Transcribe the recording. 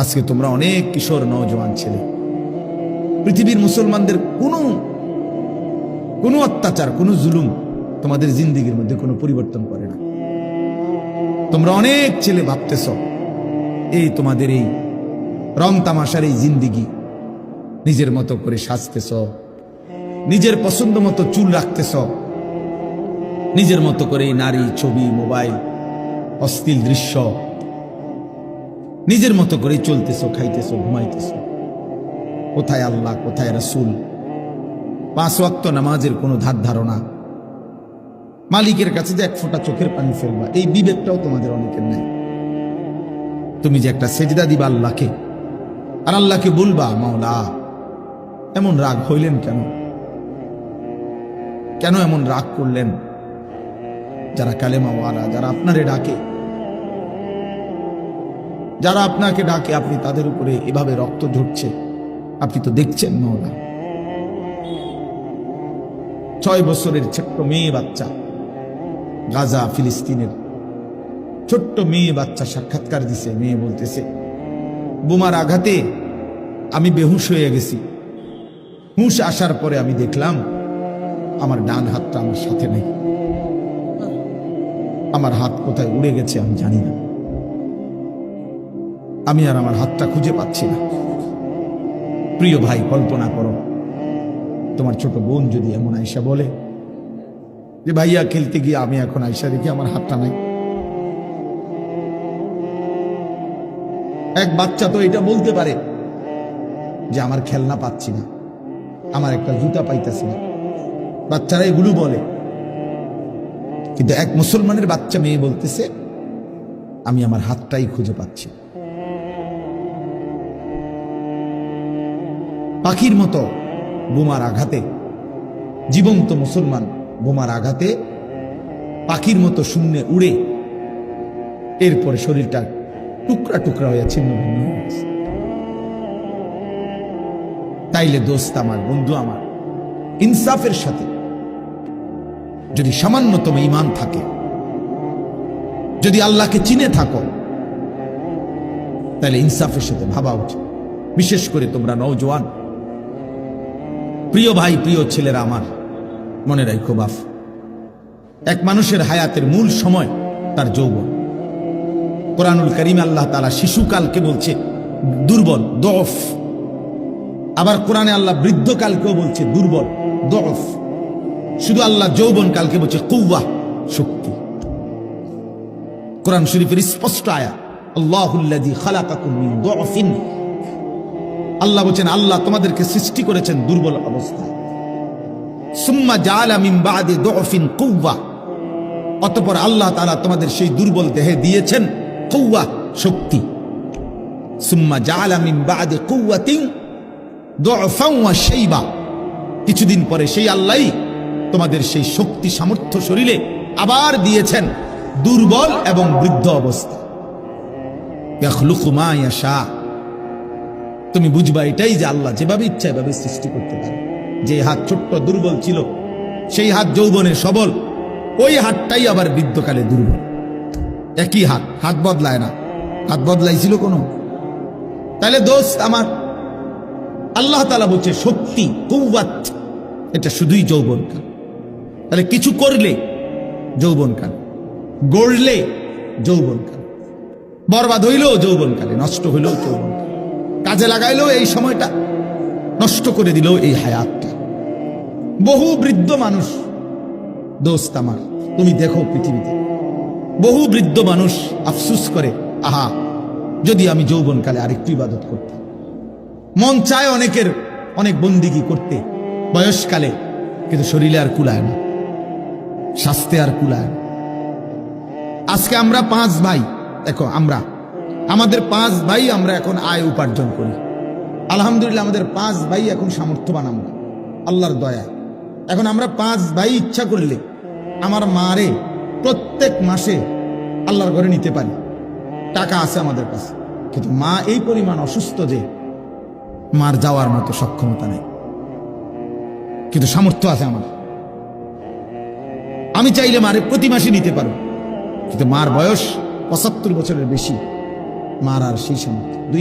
আজকে তোমরা অনেক কিশোর, নওজোয়ান ছেলে। পৃথিবীর মুসলমানদের কোনো কোনো অত্যাচার, কোনো জুলুম তোমাদের জিন্দিগির মধ্যে কোনো পরিবর্তন করে না। তোমরা অনেক ছেলে ভাবতেছ, এই তোমাদের এই রং তামাশার এই জিন্দিগি নিজের মতো করে সাজতেছ, নিজের পছন্দ মতো চুল রাখতেছ, নিজের মতো করে নারী, ছবি, মোবাইল, অশ্লীল দৃশ্য নিজের মতো করে চলতেছ, খাইতেছ, ঘুমাইতেছ। কোথায় আল্লাহ, কোথায় রসুল? পাঁচ ওয়াক্ত নামাজের কোনো ধার ধারণা? মালিকের কাছে যে এক ফোঁটা চোখের পানি ফেলবা, এই বিবেকটাও তোমাদের অনেকের নাই। তুমি যে একটা সেজদা দিবা আল্লাহকে, আর আল্লাহকে বলবা, মাওলা, এমন রাগ হইলেন কেন? কেন এমন রাগ করলেন? যারা কালেমাওয়ালা, যারা আপনারে ডাকে যারা আপনাকে ডাকে, আপনি তাদের উপরে এভাবে রক্ত ঝরছে। আপনি তো দেখছেন মাওলা। ছয় বছরের ছোট্ট মেয়ে বাচ্চা গাজা, ফিলিস্তিনের। ছোট্ট মেয়ে বাচ্চা সাক্ষাৎকার দিছে, মেয়ে বলতেছে, বোমার আঘাতে আমি বেহুশ হয়ে গেছি। হুঁশ আসার পরে আমি দেখলাম, আমার ডান হাতটা আমার সাথে নেই। আমার হাত কোথায় উড়ে গেছে আমি জানি না। আমি আর আমার হাতটা খুঁজে পাচ্ছি না। প্রিয় ভাই, কল্পনা করো, তোমার ছোট বোন যদি এমন আয়সা বলে যে, ভাইয়া, খেলতে গিয়ে আমি এখন আয়সা দেখি আমার হাতটা নাই। এক বাচ্চা তো এটা বলতে পারে যে, আমার খেলনা পাচ্ছি না, আমার একটা জুতা পাইতেছি না। বাচ্চারা এগুলো বলে। কিন্তু এক মুসলমানের বাচ্চা মেয়ে বলতেছে, আমি আমার হাতটাই খুঁজে পাচ্ছি পাখির মতো বোমার আঘাতে, জীবন্ত মুসলমান বোমার আঘাতে পাখির মতো শূন্যে উড়ে এরপরে শরীরটা টুকরা টুকরা হয়ে ছিন্ন ভিন্ন হয়ে তাইলে দোস্ত আমার, বন্ধু আমার, ইনসাফের সাথে যদি সামান্যতম ইমান থাকে, যদি আল্লাহকে চিনে থাকো তাহলে ইনসাফের সাথে ভাবা উচিত। বিশেষ করে তোমরা নওজোয়ান। প্রিয় ভাই, প্রিয় ছেলেরা আমার, মনে রাখো বাফ এক মানুষের হায়াতের মূল সময় তার যৌবন। কোরআনুল করিম আল্লাহ তালা শিশুকালকে বলছে, দুর্বল, দফ। আবার কোরআনে আল্লাহ বৃদ্ধকালকেও বলছে, দুর্বল, দফ। শুধু আল্লাহ যৌবন কালকে বলছে কৌয়া শক্তি। কোরআন শরীফের স্পষ্ট আয়া আল্লাহুল্লাযী খালাকাকুম দুআফিন আল্লাহ বলছেন, আল্লাহ তোমাদেরকে সৃষ্টি করেছেন দুর্বল অবস্থায় সুম্মা বাদি দুআফিন কুওয়া। আল্লাহ তাআলা তোমাদের সেই দুর্বল দেহে দিয়েছেন কুওয়া, শক্তি। সুম্মা জাআলা মিন বাদি কুওয়াতিন দুআফান ওয়া শাইবা। কিছুদিন পরে সেই আল্লাহই তোমাদের সেই শক্তি, সামর্থ্য শরীরে আবার দিয়েছেন দুর্বল এবং বৃদ্ধ অবস্থা। ইয়াখলুকু মা ইয়াশা। তুমি বুঝবা এটাই যে আল্লাহ যেভাবে ইচ্ছা এভাবে সৃষ্টি করতে পারে। যে হাত ছোট্ট, দুর্বল ছিল, সেই হাত যৌবনে সবল, ওই হাতটাই আবার বৃদ্ধকালে দুর্বল। একই হাত হাত বদলায় না। হাত বদলাইছিল কোনো? তাহলে দোস্ত আমার। আল্লাহ তালা বলছে, শক্তি কৌবাত এটা শুধুই যৌবনকাল তাহলে কিছু করলে যৌবনকাল গড়লে যৌবনকাল বরবাদ হইলেও যৌবনকালে নষ্ট হইলেও যৌবনকালে কাজে লাগাইলেও এই সময়টা নষ্ট করে দিল এই হায়াতটা। বহু বৃদ্ধ মানুষ, দোস্ত আমার, তুমি দেখো পৃথিবীতে। বহু বৃদ্ধ মানুষ আফসুস করে, আহা, যদি আমি যৌবনকালে আরেকটু ইবাদত করতাম। মন চায় অনেকের অনেক বন্দিগি করতে, বয়সকালে, কিন্তু শরীরে আর কুলায় না, স্বাস্থ্যে আর কুলায় না। আজকে আমরা পাঁচ ভাই, দেখো আমরা আমাদের পাঁচ ভাই আমরা এখন আয় উপার্জন করি। আলহামদুলিল্লাহ, আমাদের পাঁচ ভাই এখন সামর্থ্যবান আমরা। আল্লাহর দয়া। এখন আমরা পাঁচ ভাই ইচ্ছা করলে আমার মারে প্রত্যেক মাসে আল্লাহর ঘরে নিতে পারি। টাকা আছে আমাদের কাছে। কিন্তু মা এই পরিমাণ অসুস্থ যে মার যাওয়ার মতো সক্ষমতা নেই। কিন্তু সামর্থ্য আছে আমার। আমি চাইলে মারে প্রতি মাসে নিতে পারব। কিন্তু মার বয়স পঁচাত্তর বছরের বেশি। মারার সেই দুই